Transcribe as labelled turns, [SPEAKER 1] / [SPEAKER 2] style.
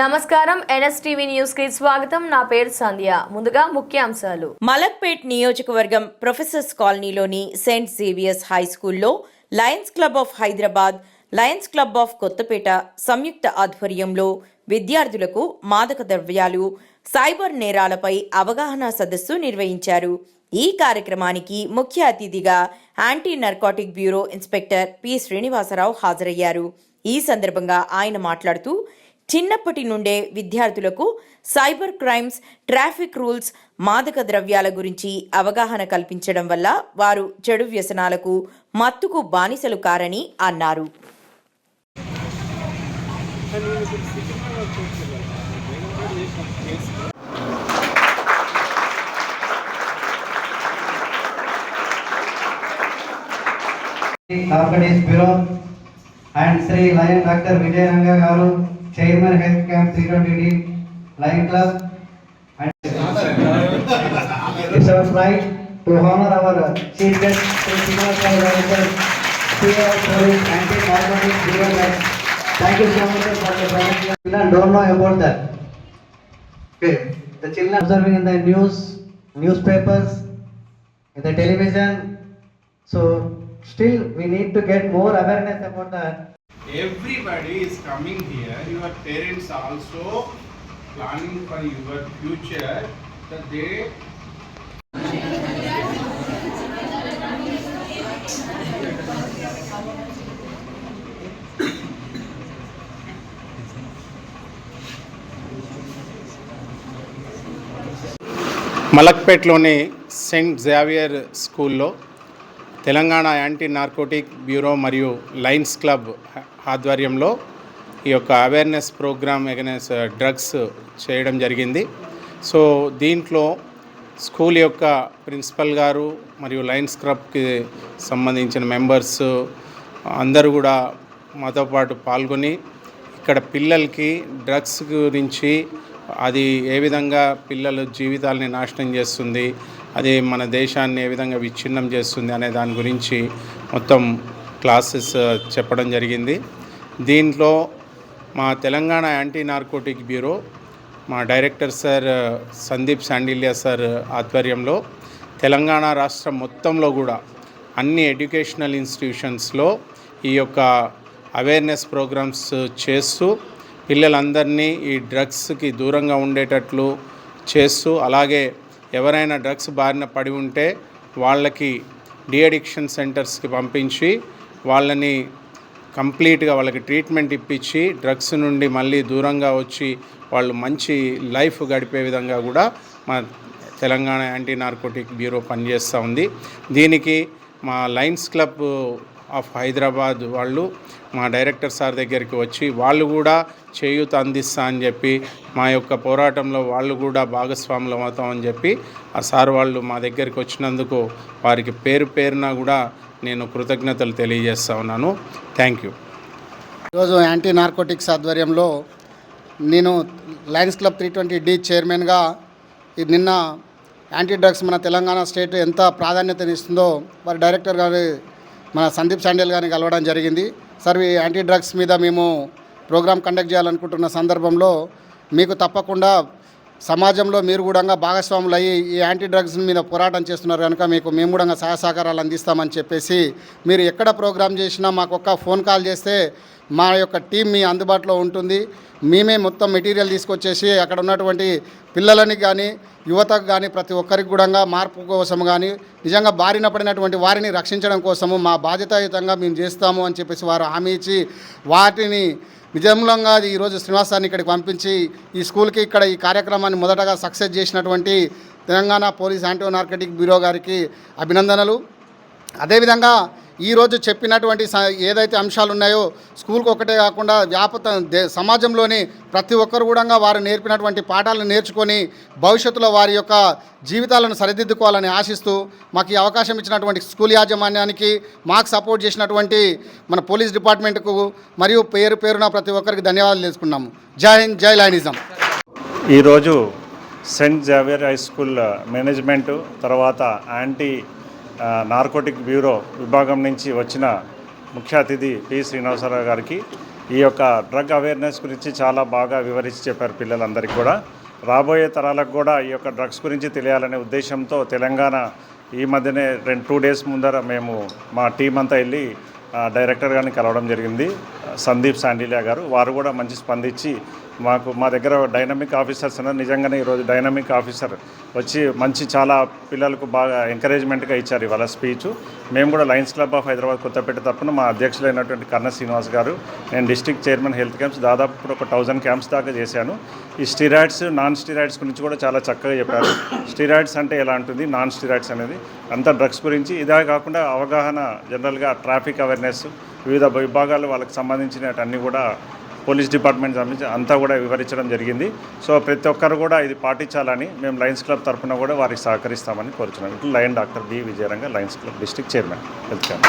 [SPEAKER 1] నమస్కారం. ఎన్ఎస్టీవీ న్యూస్కి స్వాగతం. నా పేరు సంధ్య. ముందుగా ముఖ్యాంశాలు.
[SPEAKER 2] మలక్పేట్ నియోజకవర్గం ప్రొఫెసర్స్ కాలనీలోని సెయింట్ జేవియర్స్ హై స్కూల్లో lions club of Hyderabad lions club of Kothapeta సంయుక్త ఆధ్వర్యంలో విద్యార్థులకు మాదక ద్రవ్యాలు సైబర్ నేరాలపై అవగాహన సదస్సు నిర్వహించారు. ఈ కార్యక్రమానికి ముఖ్య అతిథిగా anti narcotic bureau inspector P. Srinivasarao హాజరయ్యారు. ఈ సందర్భంగా ఆయన మాట్లాడుతూ చిన్నప్పటి నుండే విద్యార్థులకు సైబర్ క్రైమ్స్ ట్రాఫిక్ రూల్స్ మాదక ద్రవ్యాల గురించి అవగాహన కల్పించడం వల్ల వారు చెడు వ్యసనాలకు మత్తుకు బానిసలు కారని అన్నారు.
[SPEAKER 3] Bureau and Shri lion doctor Vijayaranga garu chairman health camp three twenty lion club and it's our pride to honour our chief guest Shri Srinivas Rao garu sir PR police anti narcotics bureau thank you Okay, the children observing in the news, newspapers, in the television. So still we need to get more awareness about that.
[SPEAKER 4] Everybody is coming here, your parents also planning for your future, that they మలక్పేట్లోని Saint Xavier స్కూల్లో Telangana anti narcotic bureau మరియు lines club ఆధ్వర్యంలో ఈ యొక్క awareness programme ఎగనెస్ drugs చేయడం జరిగింది. So దీంట్లో school యొక్క ప్రిన్సిపల్ గారు మరియు లయన్స్ క్లబ్కి సంబంధించిన మెంబర్స్ అందరూ కూడా మాతో పాటు పాల్గొని ఇక్కడ పిల్లలకి డ్రగ్స్ గురించి అది ఏ విధంగా పిల్లల జీవితాలని నాశనం చేస్తుంది అది మన దేశాన్ని ఏ విధంగా విచ్ఛిన్నం చేస్తుంది అనే దాని గురించి మొత్తం క్లాసెస్ చెప్పడం జరిగింది. దీంట్లో మా తెలంగాణ యాంటీ నార్కోటిక్ బ్యూరో మా director sir Sandeep Shandilya sir ఆధ్వర్యంలో తెలంగాణ రాష్ట్రం మొత్తంలో కూడా అన్ని ఎడ్యుకేషనల్ ఇన్స్టిట్యూషన్స్లో ఈ యొక్క అవేర్నెస్ ప్రోగ్రామ్స్ చేస్తూ పిల్లలందరినీ ఈ డ్రగ్స్కి దూరంగా ఉండేటట్లు చేస్తూ అలాగే ఎవరైనా డ్రగ్స్ బారిన పడి ఉంటే వాళ్ళకి డిఅడిక్షన్ సెంటర్స్కి పంపించి వాళ్ళని కంప్లీట్గా వాళ్ళకి ట్రీట్మెంట్ ఇప్పించి డ్రగ్స్ నుండి మళ్ళీ దూరంగా వచ్చి వాళ్ళు మంచి లైఫ్ గడిపే విధంగా కూడా మా తెలంగాణ యాంటీ నార్కోటిక్ బ్యూరో పనిచేస్తూ ఉంది. దీనికి మా లయన్స్ క్లబ్ ఆఫ్ హైదరాబాద్ వాళ్ళు మా డైరెక్టర్ సార్ దగ్గరికి వచ్చి వాళ్ళు కూడా చేయూత అందిస్తా అని చెప్పి మా యొక్క పోరాటంలో వాళ్ళు కూడా భాగస్వాములం అవుతామని చెప్పి ఆ సార్ వాళ్ళు మా దగ్గరికి వచ్చినందుకు వారికి పేరు పేరున కూడా నేను కృతజ్ఞతలు తెలియజేస్తా ఉన్నాను. Thank you.
[SPEAKER 5] ఈరోజు యాంటీ నార్కోటిక్స్ ఆధ్వర్యంలో నేను lions club three twenty D చైర్మన్గా నిన్న యాంటీ డ్రగ్స్ మన తెలంగాణ స్టేట్ ఎంత ప్రాధాన్యతనిస్తుందో వారి డైరెక్టర్ గారి మన సందీప్ శాండిల్ గారిని కలవడం జరిగింది. సార్ ఈ యాంటీ డ్రగ్స్ మీద మేము ప్రోగ్రామ్ కండక్ట్ చేయాలనుకుంటున్న సందర్భంలో మీకు తప్పకుండా సమాజంలో మీరు కూడా భాగస్వాములు అయ్యి ఈ యాంటీ డ్రగ్స్ మీద పోరాటం చేస్తున్నారు కనుక మీకు మేము కూడా సహాయ సహకారాలు అందిస్తామని చెప్పేసి మీరు ఎక్కడ ప్రోగ్రామ్ చేసినా మాకు ఒక్క ఫోన్ కాల్ చేస్తే మా యొక్క టీం మీ అందుబాటులో ఉంటుంది. మేమే మొత్తం మెటీరియల్ తీసుకొచ్చేసి అక్కడ ఉన్నటువంటి పిల్లలని కానీ యువతకు కానీ ప్రతి ఒక్కరికి కూడా మార్పు కోసం కానీ నిజంగా బారిన పడినటువంటి వారిని రక్షించడం కోసము మా బాధ్యతాయుతంగా మేము చేస్తాము అని చెప్పేసి వారు హామీ ఇచ్చి వాటిని నిజంగా ఈరోజు శ్రీనివాసాన్ని ఇక్కడికి పంపించి ఈ స్కూల్కి ఇక్కడ ఈ కార్యక్రమాన్ని మొదటగా సక్సెస్ చేసినటువంటి Telangana police anti narcotic bureau గారికి అభినందనలు. అదేవిధంగా ఈరోజు చెప్పినటువంటి ఏదైతే అంశాలు ఉన్నాయో స్కూల్కి ఒకటే కాకుండా వ్యాపత దే సమాజంలోని ప్రతి ఒక్కరు కూడా వారు నేర్పినటువంటి పాఠాలను నేర్చుకొని భవిష్యత్తులో వారి యొక్క జీవితాలను సరిదిద్దుకోవాలని ఆశిస్తూ మాకు ఈ అవకాశం ఇచ్చినటువంటి స్కూల్ యాజమాన్యానికి మాకు సపోర్ట్ చేసినటువంటి మన పోలీస్ డిపార్ట్మెంట్కు మరియు పేరు పేరున ప్రతి ఒక్కరికి ధన్యవాదాలు తెలుసుకున్నాము. జై హింద్ జై లైనిజం
[SPEAKER 6] ఈరోజు Saint Xavier high school management తర్వాత యాంటీ నార్కోటిక్ బ్యూరో విభాగం నుంచి వచ్చిన ముఖ్య అతిథి పి. శ్రీనివాసరావు గారికి ఈ యొక్క డ్రగ్ అవేర్నెస్ గురించి చాలా బాగా వివరించి చెప్పారు పిల్లలందరికీ కూడా. రాబోయే తరాలకు కూడా ఈ యొక్క డ్రగ్స్ గురించి తెలియాలనే ఉద్దేశంతో తెలంగాణ ఈ మధ్యనే రెండు టూ డేస్ ముందర మేము మా టీం అంతా వెళ్ళి డైరెక్టర్ గారిని కలవడం జరిగింది. సందీప్ శాండిలియా గారు. వారు కూడా మంచి స్పందించి మాకు మా దగ్గర డైనమిక్ ఆఫీసర్స్ ఉన్నారు. నిజంగానే ఈరోజు డైనమిక్ ఆఫీసర్ వచ్చి మంచి చాలా పిల్లలకు బాగా ఎంకరేజ్మెంట్గా ఇచ్చారు ఇవాళ స్పీచ్ మేము కూడా lions club of Hyderabad Kothapeta తప్పున మా అధ్యక్షులైనటువంటి కర్ణ శ్రీనివాస్ గారు నేను డిస్ట్రిక్ట్ చైర్మన్ హెల్త్ క్యాంప్స్ దాదాపు ఇప్పుడు ఒక థౌజండ్ క్యాంప్స్ దాకా చేశాను. ఈ స్టిరాయిడ్స్ నాన్ స్టిరాయిడ్స్ గురించి కూడా చాలా చక్కగా చెప్పారు. స్టిరాయిడ్స్ అంటే ఎలా ఉంటుంది నాన్ స్టిరాయిడ్స్ అనేది అంతా డ్రగ్స్ గురించి. ఇదే కాకుండా అవగాహన జనరల్గా ట్రాఫిక్ అవేర్నెస్ వివిధ విభాగాలు వాళ్ళకి సంబంధించిన అన్నీ కూడా పోలీస్ డిపార్ట్మెంట్ సంబంధించి అంతా కూడా వివరించడం జరిగింది. సో ప్రతి ఒక్కరు కూడా ఇది పాటించాలని మేము లయన్స్ క్లబ్ తరఫున కూడా వారికి సహకరిస్తామని కోరుచున్నాం. ఇట్లు lion doctor B Vijayaranga
[SPEAKER 5] lions club district
[SPEAKER 3] chairman health
[SPEAKER 4] camp